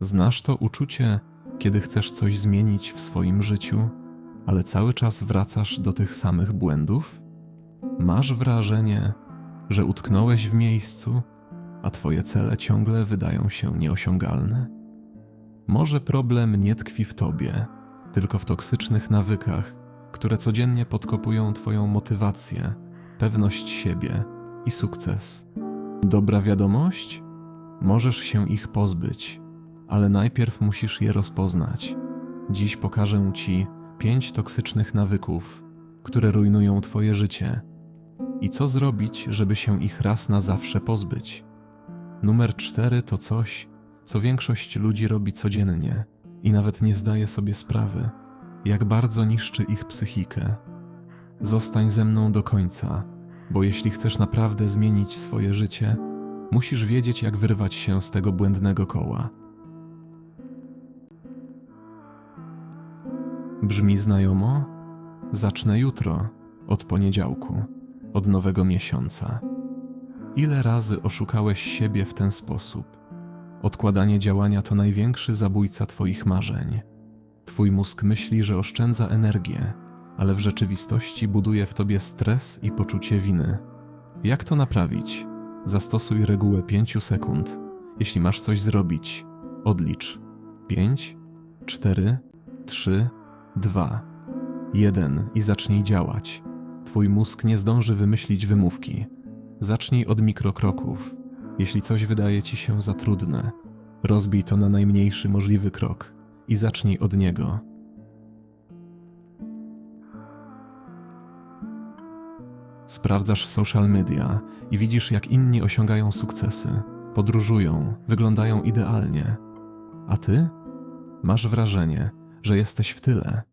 Znasz to uczucie, kiedy chcesz coś zmienić w swoim życiu, ale cały czas wracasz do tych samych błędów? Masz wrażenie, że utknąłeś w miejscu, a twoje cele ciągle wydają się nieosiągalne? Może problem nie tkwi w tobie, tylko w toksycznych nawykach, które codziennie podkopują twoją motywację, pewność siebie i sukces. Dobra wiadomość? Możesz się ich pozbyć, ale najpierw musisz je rozpoznać. Dziś pokażę ci pięć toksycznych nawyków, które rujnują twoje życie i co zrobić, żeby się ich raz na zawsze pozbyć. Numer cztery to coś, co większość ludzi robi codziennie i nawet nie zdaje sobie sprawy, jak bardzo niszczy ich psychikę. Zostań ze mną do końca, bo jeśli chcesz naprawdę zmienić swoje życie, musisz wiedzieć, jak wyrwać się z tego błędnego koła. Brzmi znajomo? Zacznę jutro, od poniedziałku, od nowego miesiąca. Ile razy oszukałeś siebie w ten sposób? Odkładanie działania to największy zabójca Twoich marzeń. Twój mózg myśli, że oszczędza energię, ale w rzeczywistości buduje w tobie stres i poczucie winy. Jak to naprawić? Zastosuj regułę 5 sekund. Jeśli masz coś zrobić, odlicz 5, 4, 3, 2, 1 i zacznij działać. Twój mózg nie zdąży wymyślić wymówki. Zacznij od mikrokroków. Jeśli coś wydaje ci się za trudne, rozbij to na najmniejszy możliwy krok i zacznij od niego. Sprawdzasz social media i widzisz, jak inni osiągają sukcesy, podróżują, wyglądają idealnie. A ty? Masz wrażenie, że jesteś w tyle.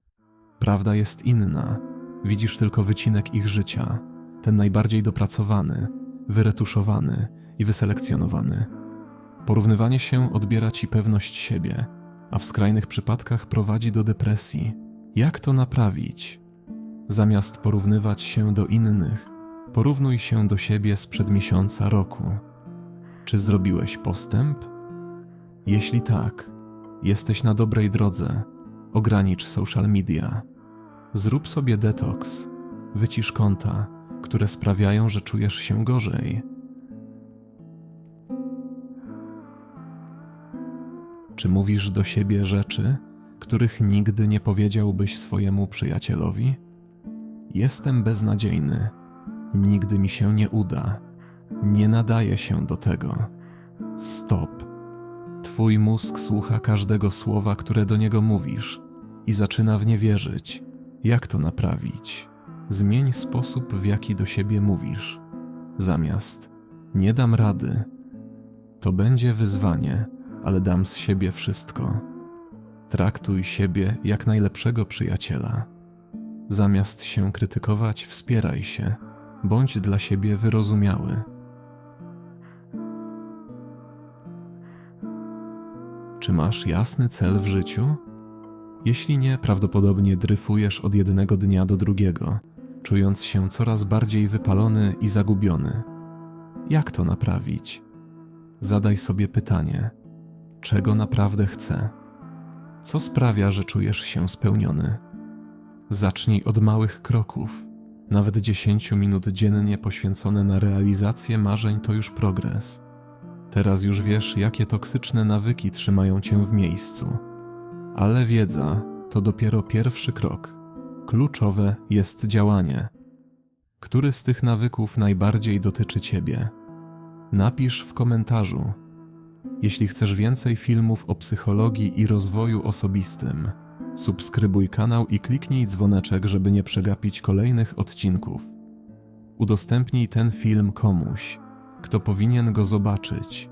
Prawda jest inna. Widzisz tylko wycinek ich życia, ten najbardziej dopracowany, wyretuszowany i wyselekcjonowany. Porównywanie się odbiera ci pewność siebie, a w skrajnych przypadkach prowadzi do depresji. Jak to naprawić? Zamiast porównywać się do innych, porównuj się do siebie sprzed miesiąca, roku. Czy zrobiłeś postęp? Jeśli tak, jesteś na dobrej drodze. Ogranicz social media. Zrób sobie detoks. Wycisz konta, które sprawiają, że czujesz się gorzej. Czy mówisz do siebie rzeczy, których nigdy nie powiedziałbyś swojemu przyjacielowi? Jestem beznadziejny. Nigdy mi się nie uda. Nie nadaje się do tego. Stop. Twój mózg słucha każdego słowa, które do niego mówisz i zaczyna w nie wierzyć. Jak to naprawić? Zmień sposób, w jaki do siebie mówisz. Zamiast nie dam rady, to będzie wyzwanie, ale dam z siebie wszystko. Traktuj siebie jak najlepszego przyjaciela. Zamiast się krytykować, wspieraj się, bądź dla siebie wyrozumiały. Czy masz jasny cel w życiu? Jeśli nie, prawdopodobnie dryfujesz od jednego dnia do drugiego, czując się coraz bardziej wypalony i zagubiony. Jak to naprawić? Zadaj sobie pytanie: czego naprawdę chcę? Co sprawia, że czujesz się spełniony? Zacznij od małych kroków. Nawet 10 minut dziennie poświęcone na realizację marzeń to już progres. Teraz już wiesz, jakie toksyczne nawyki trzymają cię w miejscu. Ale wiedza to dopiero pierwszy krok. Kluczowe jest działanie. Który z tych nawyków najbardziej dotyczy ciebie? Napisz w komentarzu. Jeśli chcesz więcej filmów o psychologii i rozwoju osobistym, subskrybuj kanał i kliknij dzwoneczek, żeby nie przegapić kolejnych odcinków. Udostępnij ten film komuś, kto powinien go zobaczyć.